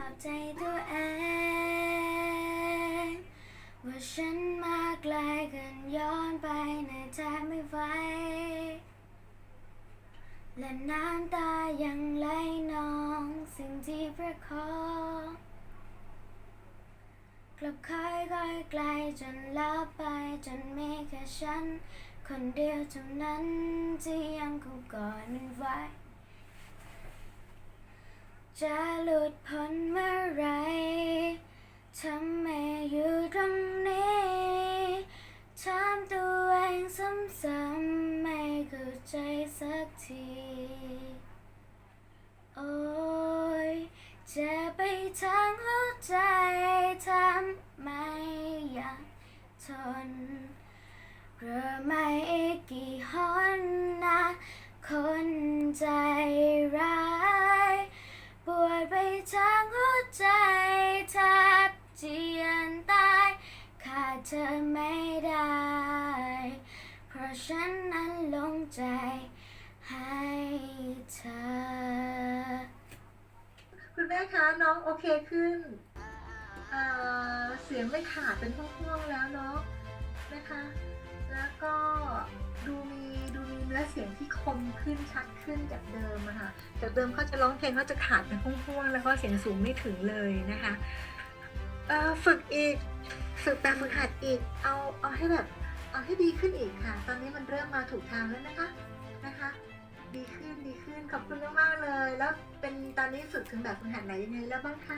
อบใจตัวเอง ว่าฉันมาไกลเกินย้อนไปในแทบไม่ไหวและน้ำตายังไหลนองสิ่งที่ประคองกลับค่อยค่อยไกลจนลับไปจนมีแค่ฉัน คนเดียวเท่านั้นที่ยังคงกอดมันไว้จะหลุดพ้น ใจสักที โอ้ยจะไปทางหัวใจทำไม่อยากทนเรื่อไม่อีกกี่หนนะคนใจร้าย ปวดไปทางหัวใจแทบเจียนตายขาดเธอไม่ได้ เพราะฉันนั้นลงใจให้เธอ คุณแม่คะน้องโอเคขึ้นเอ่อเสียงไม่ขาดเป็นห่วงๆแล้วเนาะนะคะ แล้วก็ดูมีดูมีเนื้อเสียงที่คมขึ้นชัดขึ้นจากเดิมอะค่ะจากเดิมเขาจะร้องเพลงเขาจะขาดเป็นห่วงๆแล้วก็เสียงสูงไม่ถึงเลยนะคะเอ่อฝึกอีกฝึกแบบฝึกหัดอีกเอาเอาให้แบบ เอาให้ดีขึ้นอีกค่ะ ตอนนี้มันเริ่มมาถูกทางแล้วนะคะนะคะ ดีขึ้นดีขึ้นขอบคุณมากๆเลย แล้วเป็นตอนนี้ฝึกถึงแบบฝึกหัดไหนยังไงแล้วบ้างคะ